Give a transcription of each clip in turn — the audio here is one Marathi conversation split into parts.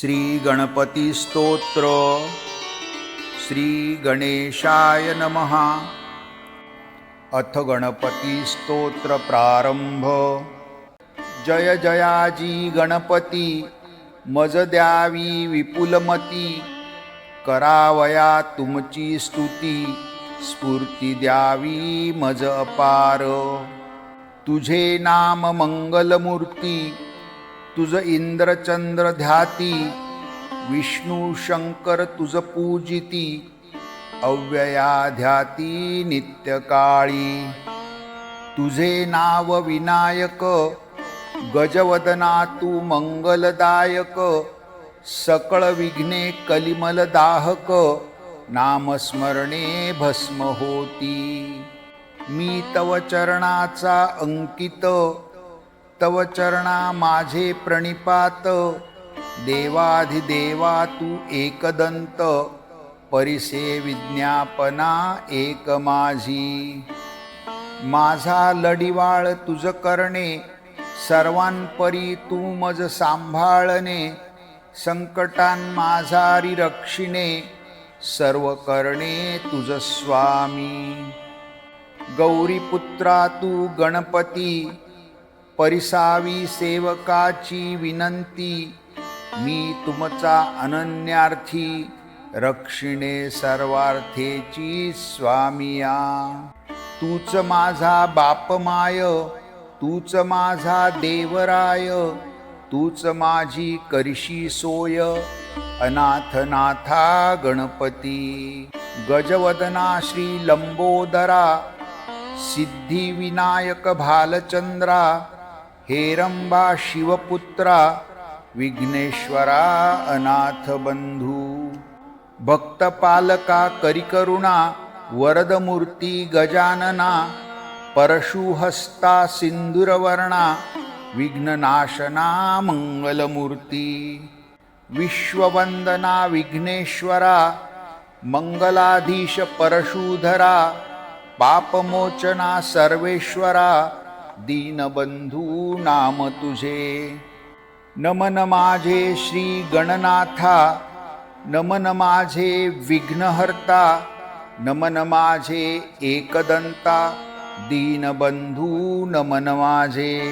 श्री गणपती स्तोत्र. श्री गणेशाय नमः. अथ गणपती स्तोत्र प्रारंभ. जय जयाजी गणपती मज द्यावी विपुलमती. करावया तुमची स्तुती स्फूर्ती द्यावी मज अपार. तुझे नाम मंगलमूर्ती तुझ इंद्रचंद्र ध्याती विष्णू शंकर तुझ पूजिती अव्यया ध्याती नित्यकाळी. तुझे नाव विनायक गजवदना तू मंगलदायक सकळ विघ्ने कलिमल दाहक नामस्मरणे भस्म होती. मी तव चरणाचा अंकित तव चरणा माझे प्रणिपात. देवाधिदेवा तू एकदंत. परिसे विज्ञापना एक माझी. माझा लढिवाळ तुझ करणे. सर्वांपरी तू मज सांभाळणे. संकटान माझारी रक्षिणे. सर्व करणे तुझ स्वामी. गौरीपुत्रा तू गणपती. परिसावी सेवकाची विनंती. मी तुमचा अनन्यार्थी रक्षिणे सर्वार्थेची स्वामिया. तूच माझा बापमाय तूच माझा देवराय तूच माझी करशी सोय अनाथनाथा गणपती. गजवदना श्री लंबोदरा सिद्धिविनायक भालचंद्रा हेरंबा शिवपुत्रा विघ्नेश्वरा अनाथ बंधू. भक्तपालका करिकरुणा वरदमूर्ती गजानना परशुहस्ता सिंदूरवर्णा विघ्ननाशना मंगलमूर्ती. विश्ववंदना विघ्नेश्वरा मंगलाधीश परशुधरा पापमोचना सर्वेश्वरा दीनबंधू नाम तुझे। नमन माझे श्री गणनाथा नमन माझे विघ्नहर्ता। नमन माझे एकदंता। दीनबंधू नमन माझे।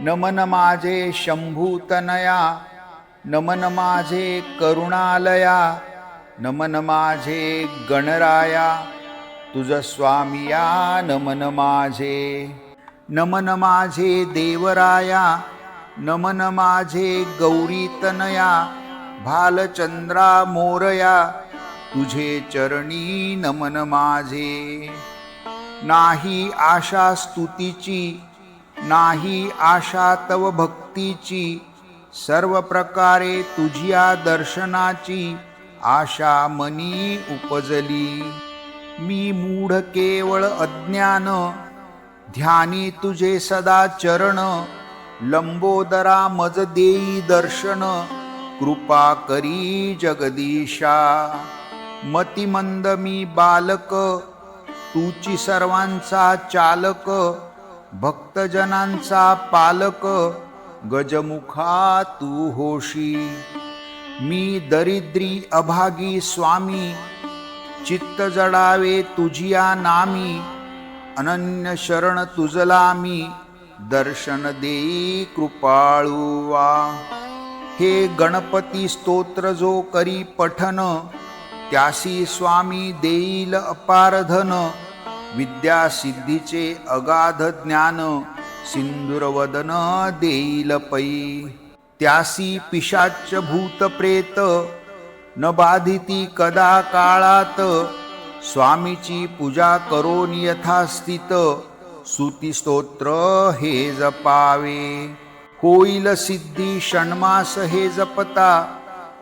नमन माझे शंभूतनया। नमन माझे करुणालया। नमन माझे गणराया। तुझ स्वामिया नमन माझे। नमन माझे देवराया नमन माझे गौरीतनया भालचंद्रा मोरया तुझे चरणी नमन माझे नाही आशा स्तुतीची नाही आशा तव भक्तीची सर्व प्रकारे तुझ्या दर्शनाची आशा मनी उपजली. मी मूढ केवळ अज्ञान ध्यानी तुझे सदा चरण लंबोदरा मज देई दर्शन कृपा करी जगदीशा. मतिमंद मी बालक तूची सर्वांचा चालक भक्तजनांचा पालक गजमुखा तू होशी. मी दरिद्री अभागी स्वामी चित्त जडावे तुझिया नामी अनन्य शरण तुझला मी दर्शन देई कृपाळुवा. हे गणपती स्तोत्र जो करी पठन त्यासी स्वामी देईल अपारधन. विद्या सिद्धीचे अगाध ज्ञान सिंदूरवदन देईल पै. त्यासी पिशाच भूत प्रेत न बाधिती कदा काळात स्वामीची पूजा करून यथास्थित सुती स्तोत्र हे जपावे. होईल सिद्धी षण्मास हे जपता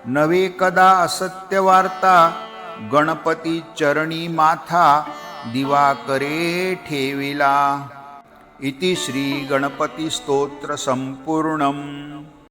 नवे कदा असत्य वार्ता गणपती चरणी माथा दिवा करे ठेविला. इति श्री गणपती स्तोत्र संपूर्णम.